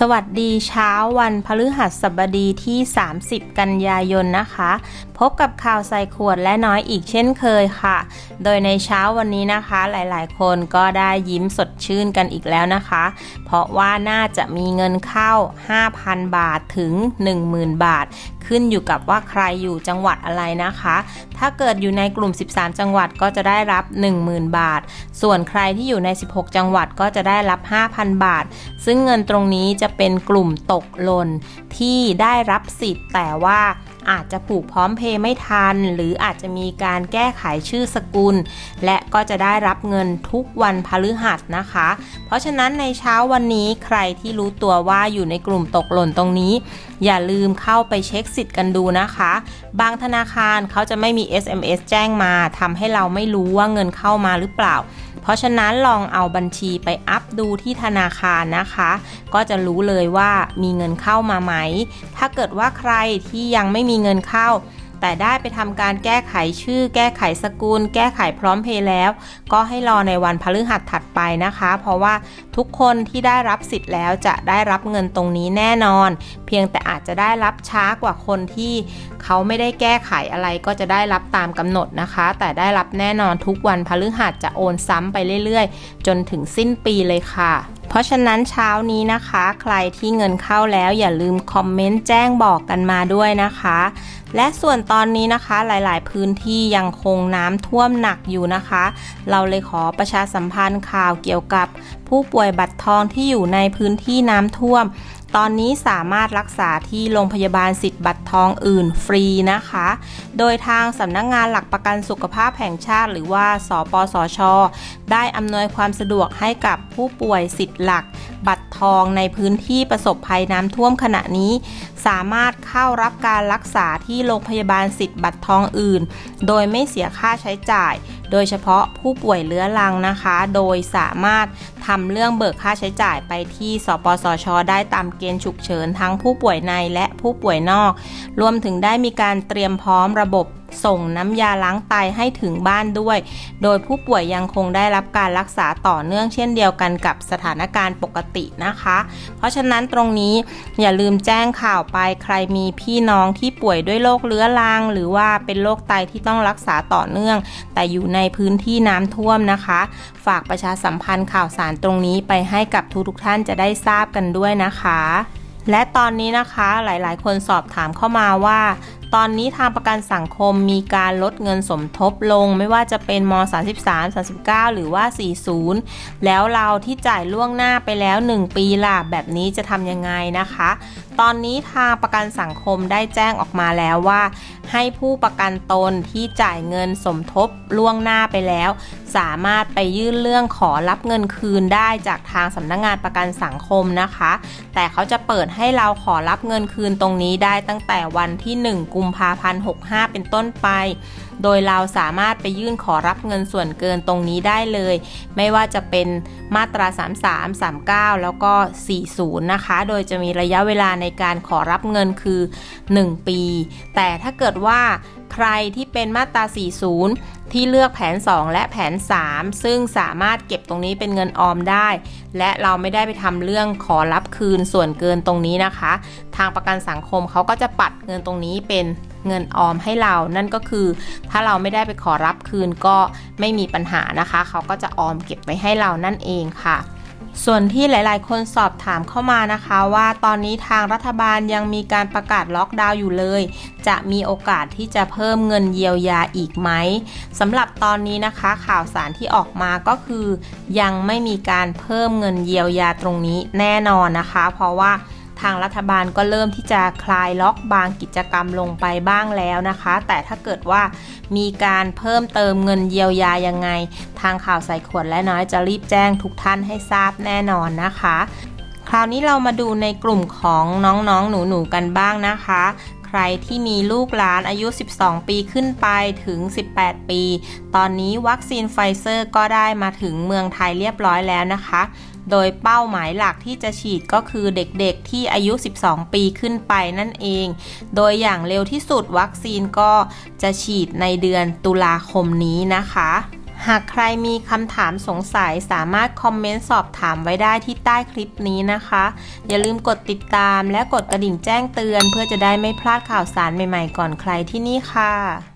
สวัสดีเช้าวันพฤหัสบดีที่ 30 กันยายนนะคะ พบกับข่าวใส่ขวดและน้อยอีกเช่นเคยค่ะ โดยในเช้าวันนี้นะคะ หลายๆ คนก็ได้ยิ้มสดชื่นกันอีกแล้วนะคะ เพราะว่าน่าจะมีเงินเข้า 5,000 บาทถึง 10,000 บาทขึ้นอยู่กับว่าใครอยู่จังหวัดอะไรนะคะ ถ้าเกิดอยู่ในกลุ่ม 13 จังหวัดก็จะได้รับ 10,000 บาท ส่วนใครที่อยู่ใน 16 จังหวัดก็จะได้รับ 5,000 บาท ซึ่งเงินตรงนี้จะเป็นกลุ่มตกหล่นที่ได้รับสิทธิ์แต่ว่าอาจจะผูกพร้อมเพย์ไม่ทัน หรืออาจจะมีการแก้ไขชื่อสกุล และก็จะได้รับเงินทุกวันพฤหัสนะคะ เพราะฉะนั้นในเช้าวันนี้ใครที่รู้ตัวว่าอยู่ในกลุ่มตกหล่นตรงนี้อย่าลืมเข้าไปเช็คสิทธิ์กันดูนะคะ บางธนาคารเขาจะไม่มี SMS แจ้งมาทำให้เราไม่รู้ว่าเงินเข้ามาหรือเปล่า เพราะฉะนั้นลองเอาบัญชีไปอัพดูที่ธนาคารนะคะ ก็จะรู้เลยว่ามีเงินเข้ามาไหม ถ้าเกิดว่าใครที่ยังไม่มีเงินเข้า แต่ได้ไปทำการแก้ไขชื่อ แก้ไขสกุล แก้ไขพร้อมเพย์แล้ว ก็ให้รอในวันพฤหัสถัดไปนะคะ เพราะว่าทุกคนที่ได้รับสิทธิ์แล้วจะได้รับเงินตรงนี้แน่นอน เพียงแต่อาจจะได้รับช้ากว่าคนที่เขาไม่ได้แก้ไขอะไรก็จะได้รับตามกำหนดนะคะ แต่ได้รับแน่นอนทุกวันพฤหัสจะโอนซ้ำไปเรื่อยๆ จนถึงสิ้นปีเลยค่ะ ราะฉะนั้นเช้านี้นะคะ ใครที่เงินเข้าแล้วอย่าลืมคอมเมนต์แจ้งบอกกันมาด้วยนะคะ และส่วนตอนนี้นะคะหลายๆ พื้นที่ยังคงน้ำท่วมหนักอยู่นะคะ เราเลยขอประชาสัมพันธ์ข่าวเกี่ยวกับผู้ป่วยบัตรทองที่อยู่ในพื้นที่น้ำท่วม ตอนนี้สามารถรักษาที่โรงพยาบาลสิทธิ์บัตรทองอื่นฟรีนะคะ โดยทางสำนักงงานหลักประกันสุขภาพแห่งชาติ หรือว่า สปสช ได้อำนวยความสะดวกให้กับผู้ป่วยสิทธิ์หลัก บัตรทองในพื้นที่ประสบภัยน้ำท่วมขณะนี้ สามารถเข้ารับการรักษาที่โรงพยาบาลสิทธิ์บัตรทองอื่น โดยไม่เสียค่าใช้จ่าย โดยเฉพาะผู้ป่วยเรื้อรังนะคะ โดยสามารถทำเรื่องเบิกค่าใช้จ่ายไปที่สปสช ได้ตามเกณฑ์ฉุกเฉินทั้งผู้ป่วยในและผู้ป่วยนอก รวมถึงได้มีการเตรียมพร้อมระบบ ส่งน้ำยาล้างไตให้ถึงบ้านด้วย โดยผู้ป่วยยังคงได้รับการรักษาต่อเนื่องเช่นเดียวกันกับสถานการณ์ปกตินะคะ เพราะฉะนั้นตรงนี้อย่าลืมแจ้งข่าวไปใครมีพี่น้องที่ป่วยด้วยโรคเรื้อรังหรือว่าเป็นโรคไตที่ต้องรักษาต่อเนื่อง แต่อยู่ในพื้นที่น้ำท่วมนะคะ ฝากประชาสัมพันธ์ข่าวสารตรงนี้ไปให้กับทุกๆท่านจะได้ทราบกันด้วยนะคะและตอนนี้นะคะหลายๆ คนสอบถามเข้ามาว่า ตอนนี้ทางประกันสังคมมีการลดเงินสมทบลง ไม่ว่าจะเป็นม 33 39 หรือว่า 40 แล้วเราที่จ่ายล่วงหน้าไปแล้ว 1 ปีล่ะแบบนี้จะทำยังไงนะคะ ตอนนี้ทางประกันสังคมได้แจ้งออกมาแล้วว่า ให้ผู้ประกันตนที่จ่ายเงินสมทบล่วงหน้าไปแล้ว สามารถไปยื่นเรื่องขอรับเงินคืนได้จากทางสำนักงงานประกันสังคมนะคะ แต่เขาจะเปิดให้เราขอรับเงินคืนตรงนี้ได้ตั้งแต่วันที่ 1 กุมภาพันธ์ 65 เป็นต้นไปโดยเราสามารถไปยื่นขอรับเงินส่วนเกินตรงนี้ได้เลย ไม่ว่าจะเป็นมาตรา 33 39 แล้วก็ 40 นะคะ โดยจะมีระยะเวลาในการขอรับเงินคือ 1 ปี แต่ถ้าเกิดว่าใครที่เป็นมาตรา 40 ที่เลือกแผน 2 และแผน 3 ซึ่งสามารถเก็บตรงนี้เป็นเงินออมได้ และเราไม่ได้ไปทำเรื่องขอรับคืนส่วนเกินตรงนี้นะคะ ทางประกันสังคมเขาก็จะปัดเงินตรงนี้เป็น เงินออมให้เรา นั่นก็คือ ถ้าเราไม่ได้ไปขอรับคืนก็ไม่มีปัญหานะคะ เขาก็จะออมเก็บไว้ให้เรานั่นเองค่ะส่วนที่หลาย ๆ คนสอบถามเข้ามานะคะว่าตอนนี้ทางรัฐบาลยังมีการประกาศล็อกดาวน์อยู่เลย จะมีโอกาสที่จะเพิ่มเงินเยียวยาอีกไหมสำหรับตอนนี้นะคะข่าวสารที่ออกมาก็คือ ยังไม่มีการเพิ่มเงินเยียวยาตรงนี้แน่นอนนะคะ เพราะว่า ทางรัฐบาลก็เริ่มที่จะคลายล็อกบางกิจกรรมลงไปบ้างแล้วนะคะ แต่ถ้าเกิดว่ามีการเพิ่มเติมเงินเยียวยายังไง ทางข่าวใส่ขวดและน้อยจะรีบแจ้งทุกท่านให้ทราบแน่นอนนะคะ คราวนี้เรามาดูในกลุ่มของน้องๆหนูๆกันบ้างนะคะ รที่มีลูกหลานอายุ 12 ปีขึ้นไปถึง 18 ปี ตอนนี้วัคซีนไฟเซอร์ก็ได้มาถึงเมืองไทยเรียบร้อยแล้วนะคะ โดยเป้าหมายหลักที่จะฉีดก็คือเด็กๆที่อายุ 12 ปีขึ้นไปนั่นเอง โดยอย่างเร็วที่สุดวัคซีนก็จะฉีดในเดือนตุลาคมนี้นะคะ หากใครมีคำถามสงสัยสามารถคอมเมนต์สอบถามไว้ได้ที่ใต้คลิปนี้นะคะ อย่าลืมกดติดตามและกดกระดิ่งแจ้งเตือน เพื่อจะได้ไม่พลาดข่าวสารใหม่ๆก่อนใครที่นี่ค่ะ